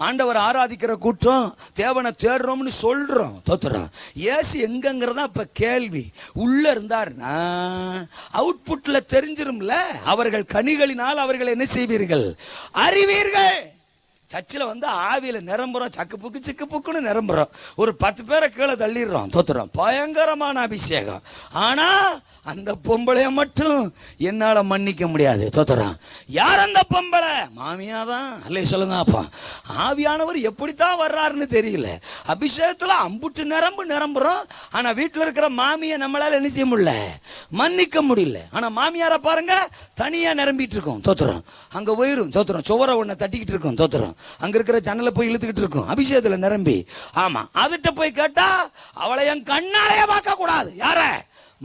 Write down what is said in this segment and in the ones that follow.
ஆண்டவர் ஆராதிக்கிற கூட்டம் தேவனை தேடுறோம்னு சொல்கிறோம் தோத்துறோம். ஏசு எங்கங்கிறதா இப்போ கேள்வி. உள்ளே இருந்தாருன்னா அவுட்புட்டில் தெரிஞ்சிரும்ல அவர்கள் கனிகளினால் அவர்கள் என்ன செய்வீர்கள்? அறிவீர்கள். சர்ச்சில் வந்து ஆவியில் நிரம்புறோம் சக்கு புக்கு சிக்கு புக்குன்னு நிரம்புறோம். ஒரு பத்து பேரை கீழே தள்ளிடுறோம் தோத்துறோம் பயங்கரமான அபிஷேகம். ஆனால் அந்த பொம்பளையை மட்டும் என்னால் மன்னிக்க முடியாது தோத்துறோம் யார் அந்த பொம்பளை? மாமியா தான் அல்லே சொல்லுங்க அப்பா. ஆவியானவர் எப்படித்தான் வர்றாருன்னு தெரியல. அபிஷேகத்தில் அம்புட்டு நிரம்பு நிரம்புறோம். ஆனால் வீட்டில் இருக்கிற மாமியை நம்மளால் என்ன செய்ய முடியல? மன்னிக்க முடியல. ஆனால் மாமியாரை பாருங்க தனியாக நிரம்பிட்டு இருக்கோம் தோத்துறோம் அங்கே உயிரும் தோத்துறோம் சுவரை ஒன்றை தட்டிக்கிட்டு இருக்கோம் தோத்துறோம் அங்க இருக்கிற ஜன்னலை போய் இழுத்துக்கிட்டு இருக்கும். அபிஷேகத்துல நிரம்பி. ஆமா அதுட்ட போய் கேட்டா அவளை என் கண்ணாலேயே பார்க்க கூடாது யார?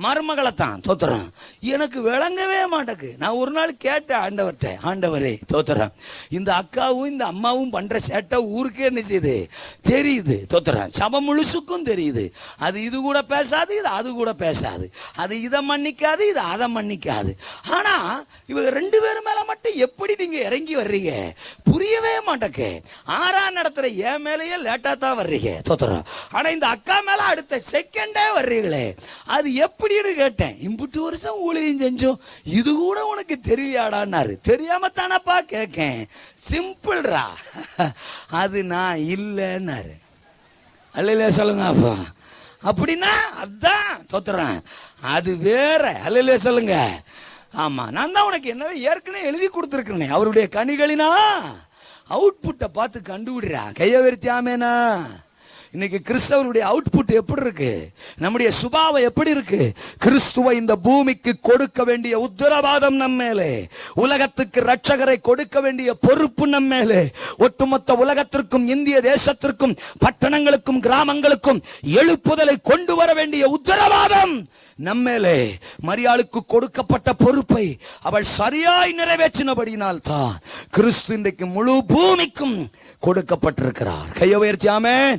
மருமகளை தான் தோத்துறேன். எனக்கு விளங்கவே மாட்டேக்கு நான் ஒரு நாள் கேட்டேன் ஆண்டவர்கிட்ட ஆண்டவரே தோத்துறேன். இந்த அக்காவும் இந்த அம்மாவும் பண்ணுற சேட்டை ஊருக்கே என்ன செய்யுது? தெரியுது தோத்துறேன். சபை முழுசுக்கும் தெரியுது. அது இது கூட பேசாது இது அது கூட பேசாது. அது இதை மன்னிக்காது இது அதை மன்னிக்காது. ஆனால் இவங்க ரெண்டு பேரும் மேலே மட்டும் எப்படி நீங்கள் இறங்கி வர்றீங்க? புரியவே மாட்டேக்கு ஆறாம் நடத்துகிற என் மேலேயே லேட்டாக தான் வர்றீங்க தோத்துறோம் ஆனால் இந்த அக்கா மேலே அடுத்த செகண்டே வர்றீங்களே. அது எப்படின்னு கேட்டேன். இம்புட்டு வருஷம் ஊழியம் செஞ்சோம். இது கூட உனக்கு தெரியாடான்னாரு. தெரியாம தானப்பா கேட்கேன் சிம்பிள்ரா. அது நான் இல்லைன்னாரு. அல்லையில சொல்லுங்க அப்பா. அப்படின்னா அதான் தோத்துறேன். அது வேற. அல்லையில சொல்லுங்க. ஆமாம் நான் தான் உனக்கு என்னவே ஏற்கனவே எழுதி கொடுத்துருக்கேனே அவருடைய கனிகளினா அவுட்புட்டை பார்த்து கண்டுபிடுறா கையை வெறுத்தியாமேனா? இன்னைக்கு கிறிஸ்தவனுடைய அவுட்புட் எப்படி இருக்கு? நம்முடைய சுபாவம் எப்படி இருக்கு? கிறிஸ்துவை இந்த பூமிக்கு கொடுக்க வேண்டிய உத்தரவாதம் நம்ம மேலே. உலகத்துக்கு ரட்சகரை கொடுக்க வேண்டிய பொறுப்பு நம்ம மேலே. ஒட்டுமொத்த உலகத்திற்கும் இந்திய தேசத்திற்கும் பட்டணங்களுக்கும் கிராமங்களுக்கும் எழுப்புதலை கொண்டு வர வேண்டிய உத்தரவாதம் நம்மேலே மரியாளுக்கு கொடுக்கப்பட்ட பொறுப்பை அவள் சரியாய் நிறைவேற்றினபடியினால் தான் கிறிஸ்து இன்றைக்கு முழு பூமிக்கும் கொடுக்கப்பட்டிருக்கிறார். கைய உயர்த்தியாமே